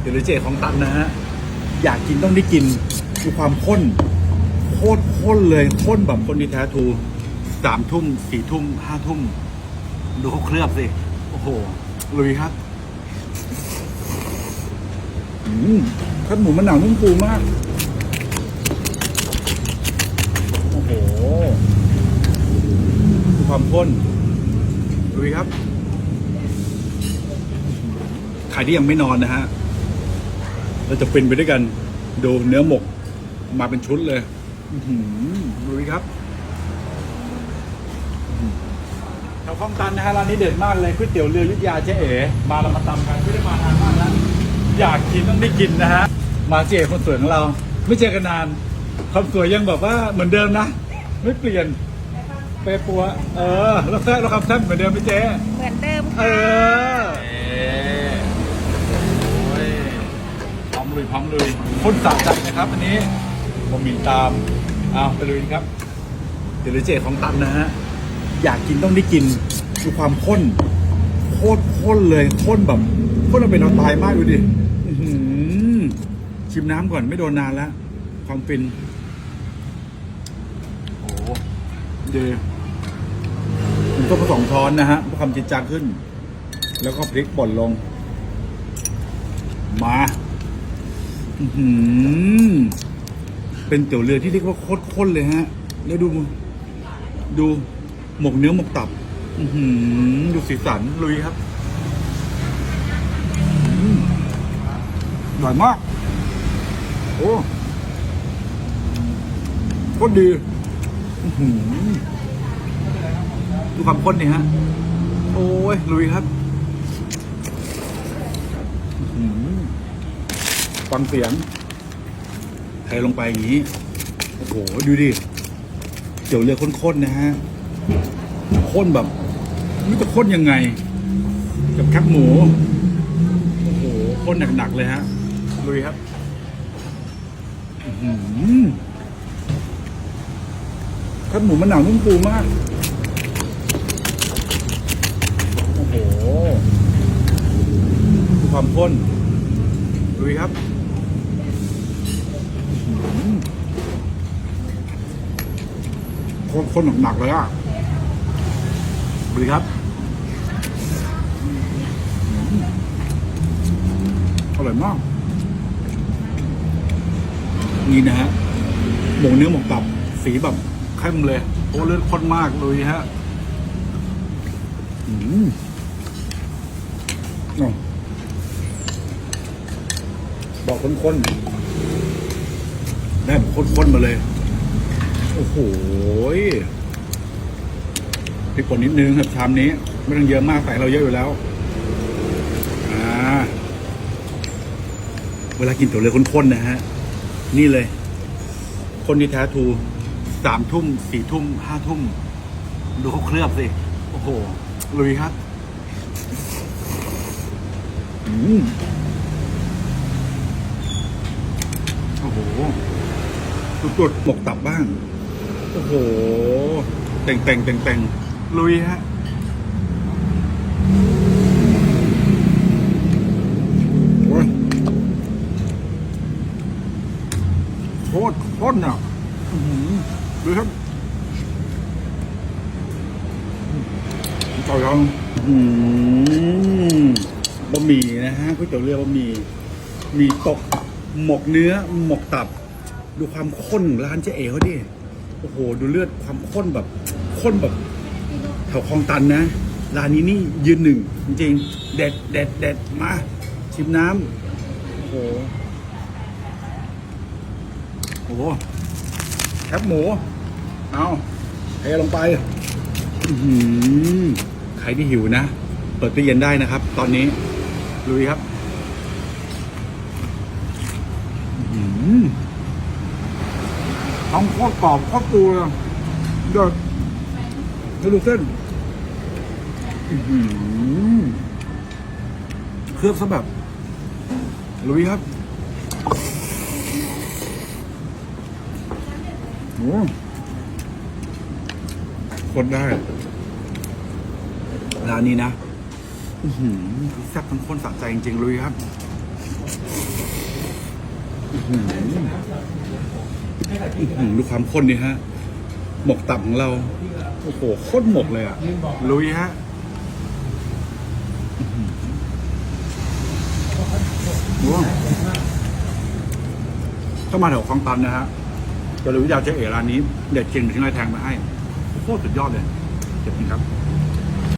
เดี๋ยวเจของตันนะฮะ อยากกินต้องได้กินดูความข้น โคตรข้นเลยข้นแบบคนดีแท้ทูสามทุ่มสี่ทุ่มห้าทุ่ม ดูเขาเคลือบสิ โอ้โหลุยครับอืมข้าวหมูมะนหนานุ่มฟูมาก โอ้โหดูความข้นลุยครับ ใครที่ยังไม่นอนนะฮะ เราจะฟินไปด้วยกันดูเนื้อหมกมาเป็นชุดเลยอื้อหือดูดิครับแถวคลองตันนะฮะร้านนี้เด็ดมากเลยก๋วยเตี๋ยวเรืออยุทธยาเจ๊เอ๋มาเรามาตำกันไม่ได้มานานมากแล้วอยากกินต้องได้กินนะฮะมาเจ๊เอ๋คนสวยของเรา ไม่เจอกันนานความสวยยังแบบว่าเหมือนเดิมนะ ไม่เปลี่ยนเปรย์ปัว เออ แล้วแท้เราคำแท้เหมือนเดิมไหมเจ๊เหมือนเดิมเอค่ ลุยพร้อมลุยคนสะใจนะครับ อันนี้ผมมินตามเอาไปลุยครับ เดี๋ยวเจของตันนะฮะ อยากกินต้องได้กินดูความข้น โคตรข้นเลยข้นแบบข้นเราเป็นเอาตายมากดูดิอือหือชิมน้ำก่อนไม่โดนนานแล้ว ความฟิน โอ้โหเดผมต้มผสมช้อนนะฮะเพื่อความจิตจางขึ้น แล้วก็พริกป่นลง มา อื้อหือเป็นเตี๋ยวเรือที่เรียกว่าโคตรข้นเลยฮะ แล้วดู ดูหมกเนื้อหมกตับ อื้อหือดูสีสันลุยครับอืมอร่อยมาก โอ้โคตรดี อื้อหือดูความข้นนี่ฮะ โอ้ยลุยครับอื้อหือ ฟังเสียงเทลงไปอย่างนี้ โอ้โห ดูดิเตี๋ยวเรือข้นๆนะฮะ ข้นแบบไม่รู้จะข้นยังไง กับแคบหมู โอ้โห ข้นหนักๆเลยฮะลุยครับอื้อหือแคบหมูมะนาวนุ่มฟูมาก โอ้โหดูความข้นดูดิครับอื้อหือ ข้นหนักๆเลยอะดูดิครับอร่อยมาก นี่นะฮะหมูเนื้อหมกตับ สีแบบเข้มเลย โอ้เลือดข้นมากเลยฮะอืมอ๋อบอกข้นๆได้แบบข้นๆมาเลย อ้โหพริกป่นนิดนึงครับชามนี้ ไม่ต้องเยอะมากใส่เราเยอะอยู่แล้วอ่าเวลากินตัวเรือข้นๆนะฮะ นี่เลย คนที่แท้ทูสามทุ่มสี่ทุ่มห้าทุ่มดูเขาเคลือบสิ โอ้โหลุยครับอืมโอ้โหสุดๆหมกตับบ้าง โอ้โหแต่งแต่งแต่งแต่งลุยฮะโอ้ยโคตรข้นอะอื้อหือดูครับต่อยองอืมบะหมี่นะฮะก๋วยเตี๋ยวเรือบะหมี่มีตก หมกเนื้อ หมกตับ ดูความข้นของร้านเจ๊เอ๋เขาดิ โอ้โห ดูเลือดความข้นแบบข้นแบบแถวคลองตันนะร้านนี้นี่ยืนหนึ่งจริงๆเด็ดเด็ดเด็ดมาชิมน้ำโอ้โหโอ้โหแคบหมู เอาเทลงไปใครที่หิวนะ เปิดตู้เย็นได้นะครับ ตอนนี้ลุยครับอื้อหือ ท้องโคตรกรอบโคตรปูเลยเด็ดแล้วดูเส้นเคลือบซะแบบลุยครับโอ้คนได้ร้านนี้นะแซ่บทั้งคนสะใจจริงๆลุยครับ อื้อหืออื้อหือดูความข้นนี่ฮะ หมกตับของเรา โอ้โหโคตรหมกเลยอะ ลุยฮะอื้อหือว้าวถ้ามาแถวคลองตันนะฮะจะรู้วิทยาเจ๊เอ๋ร้านนี้ เด็ดจริงถึงไรแทงมาให้ โคตรสุดยอดเลย เจ็บจริงครับ